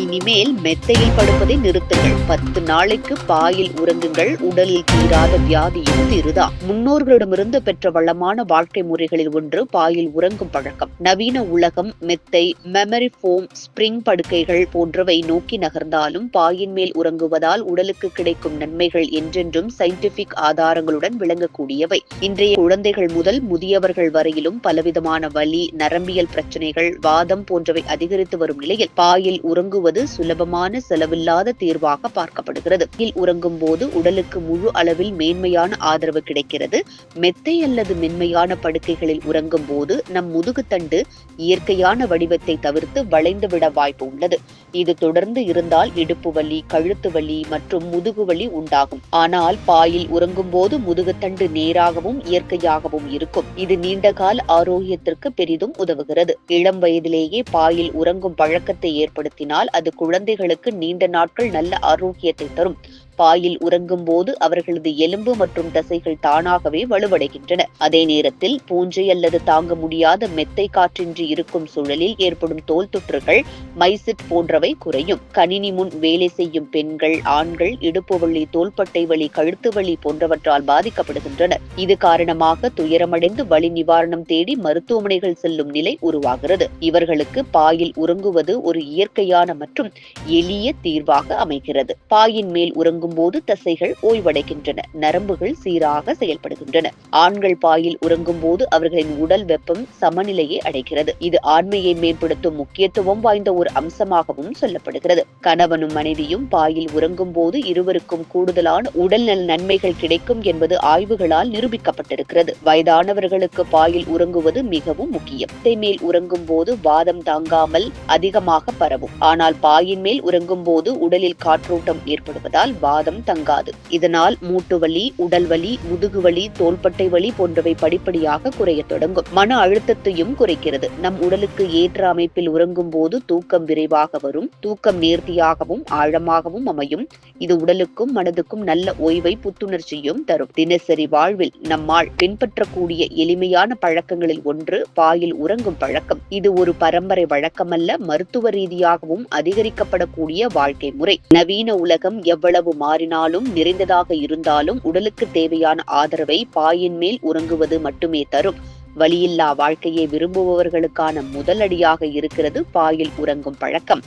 இனிமேல் மெத்தையில் படுப்பதை நிறுத்துங்கள். பத்து நாளைக்கு பாயில் உறங்குங்கள். உடலில் தீராத வியாதியும் தீருதா. முன்னோர்களிடமிருந்து பெற்ற வளமான வாழ்க்கை முறைகளில் ஒன்று பாயில் உறங்கும் பழக்கம். நவீன உலகம் மெத்தை மெமரி ஃபோம் ஸ்பிரிங் படுக்கைகள் போன்றவை நோக்கி நகர்ந்தாலும் பாயின் மேல் உறங்குவதால் உடலுக்கு கிடைக்கும் நன்மைகள் என்றென்றும் சயின்டிபிக் ஆதாரங்களுடன் விளங்கக்கூடியவை. இன்றைய குழந்தைகள் முதல் முதியவர்கள் வரையிலும் பலவிதமான வலி நரம்பியல் பிரச்சனைகள் வாதம் போன்றவை அதிகரித்து வரும் நிலையில் பாயில் உறங்குவது சுலபமான செலவில்லாத தீர்வாக பார்க்கப்படுகிறது. பாயில் உறங்கும் போது உடலுக்கு முழு அளவில் மேன்மையான ஆதரவு கிடைக்கிறது. மெத்தை அல்லது மென்மையான படுக்கைகளில் உறங்கும் போது நம் முதுகுத்தண்டு இயற்கையான வடிவத்தை தவிர்த்து வளைந்துவிட வாய்ப்பு உள்ளது. இது தொடர்ந்து இருந்தால் இடுப்பு வலி கழுத்து வலி மற்றும் முதுகு வலி உண்டாகும். ஆனால் பாயில் உறங்கும் போது முதுகுத்தண்டு நேராகவும் இயற்கையாகவும் இருக்கும். இது நீண்டகால ஆரோக்கியத்திற்கு பெரிதும் உதவுகிறது. இளம் வயதிலேயே பாயில் உறங்கும் பழக்கத்தை ஏற்படுத்தினால் அது குழந்தைகளுக்கு நீண்ட நாட்கள் நல்ல ஆரோக்கியத்தை தரும். பாயில் உறங்கும் போது அவர்களது எலும்பு மற்றும் தசைகள் தானாகவே வலுவடைகின்றன. அதே நேரத்தில் பூஞ்சை அல்லது தாங்க முடியாத மெத்தை காற்றின்றி இருக்கும் சூழலில் ஏற்படும் தோல் தொற்றுகள் மைசிட் போன்றவை குறையும். கணினி முன் வேலை செய்யும் பெண்கள் ஆண்கள் இடுப்பு வலி தோள்பட்டை வலி கழுத்து வலி போன்றவற்றால் பாதிக்கப்படுகின்றனர் இது காரணமாக துயரமடைந்து வலி நிவாரணம் தேடி மருத்துவமனைகள் செல்லும் நிலை உருவாகிறது. இவர்களுக்கு பாயில் உறங்குவது ஒரு இயற்கையான மற்றும் எளிய தீர்வாக அமைகிறது. பாயின் மேல் உறங்கும் போது தசைகள் ஓய்வடைகின்றன. நரம்புகள் சீராக செயல்படுகின்றன. ஆண்கள் பாயில் உறங்கும் போது அவர்களின் உடல் வெப்பம் சமநிலையை அடைகிறது. இது ஆண்மையை மேம்படுத்தும் முக்கியத்துவம் வாய்ந்த ஒரு அம்சமாகவும் சொல்லப்படுகிறது. கணவனும் மனைவியும் பாயில் உறங்கும் போது இருவருக்கும் கூடுதலான உடல்நல நன்மைகள் கிடைக்கும் என்பது ஆய்வுகளால் நிரூபிக்கப்பட்டிருக்கிறது. வயதானவர்களுக்கு பாயில் உறங்குவது மிகவும் முக்கியம். மேல் உறங்கும் போது வாதம் தாங்காமல் அதிகமாக பரவும். ஆனால் பாயின் மேல் உறங்கும் போது உடலில் காற்றோட்டம் ஏற்படுவதால் வாதம் தங்காது. இதனால் மூட்டு வலி உடல் வலி முதுகு வலி தோள்பட்டை வலி போன்றவை படிப்படியாக குறையத் தொடங்கும். மன அழுத்தத்தையும் குறைக்கிறது. நம் உடலுக்கு ஏற்ற அமைப்பில் உறங்கும் போது தூக்கம் விரைவாக வரும். தூக்கம் நேர்த்தியாகவும் ஆழமாகவும் அமையும். இது உடலுக்கும் மனதுக்கும் நல்ல ஓய்வை புத்துணர்ச்சியும் தரும். தினசரி வாழ்வில் நம்மால் பின்பற்றக்கூடிய எளிமையான பழக்கங்களில் ஒன்று பாயில் உறங்கும் பழக்கம். இது ஒரு பரம்பரை வழக்கமல்ல மருத்துவ ரீதியாகவும் அதிகரிக்கப்படக்கூடிய வாழ்க்கை முறை. நவீன உலகம் எவ்வளவு மாறினாலும் நிறைந்ததாக இருந்தாலும் உடலுக்கு தேவையான ஆதரவை பாயின் மேல் உறங்குவது மட்டுமே தரும். வழியில்லா வாழ்க்கையை விரும்புபவர்களுக்கான முதலடியாக இருக்கிறது பாயில் உறங்கும் பழக்கம்.